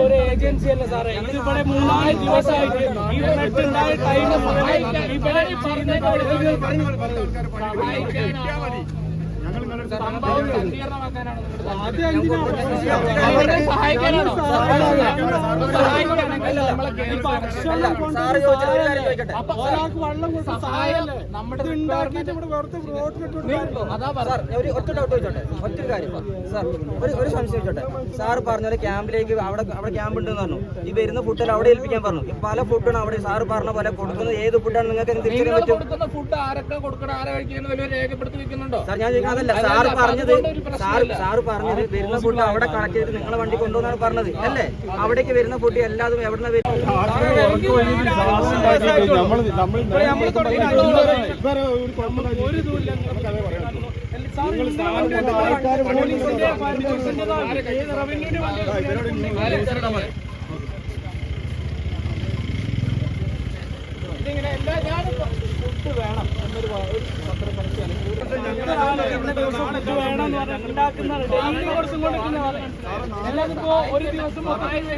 ഒരു ഏജൻസി അല്ല സാറേ. ഇത് ഇവിടെ മൂന്നാൽ ദിവസമായിട്ട് ഈ ബ്ലഡ് ഉണ്ടായ ടൈം ഇവിടെ സംഭവം സങ്കീർണമാക്കാനാണ് അവരെ സഹായിക്കാനാണോ? സഹായിക്കാണെങ്കിൽ നമ്മളെ കേസ് സാറ് ചോദിച്ചത് ഒരു കാര്യം ചോദിക്കട്ടെ. അപ്പൊ സഹായം നമ്മുടെ അതാ ഒരു ഒറ്റ ഡൗട്ട് ചോദിച്ചോട്ടെ. ഒറ്റ കാര്യം. സാർ ഒരു ഒരു സംശയം ചോദിച്ചോട്ടെ സാർ പറഞ്ഞ പോലെ ക്യാമ്പിലേക്ക് അവിടെ അവിടെ ക്യാമ്പ് ഉണ്ടെന്ന് പറഞ്ഞു. ഈ വരുന്ന ഫുഡിൽ അവിടെ ഏൽപ്പിക്കാൻ പറഞ്ഞു. ഈ പല ഫുഡാണ് അവിടെ സാർ പറഞ്ഞ പോലെ കൊടുക്കുന്നത് ഏത് ഫുഡാണ് നിങ്ങൾക്ക് എന്ത് തിരിച്ചറിയാൻ പറ്റും? ഫുഡ് ആരൊക്കെ കൊടുക്കണം ആരെ രേഖപ്പെടുത്തി വെക്കുന്നുണ്ടോ? സാർ ഞാൻ അതല്ല. സാർ പറഞ്ഞത് സാർ സാർ പറഞ്ഞത് വരുന്ന ഫുഡ് അവിടെ കണക്ട് ചെയ്ത് നിങ്ങളെ വണ്ടി കൊണ്ടുവന്നാണ് പറഞ്ഞത്. അല്ലേ? അവിടേക്ക് വരുന്ന ഫുഡ് എല്ലാതും എവിടെ നിന്ന് വരും ഇതിങ്ങനെ എല്ലാ വേണം എന്നൊരു ഒരു ദിവസം പറയുന്നത്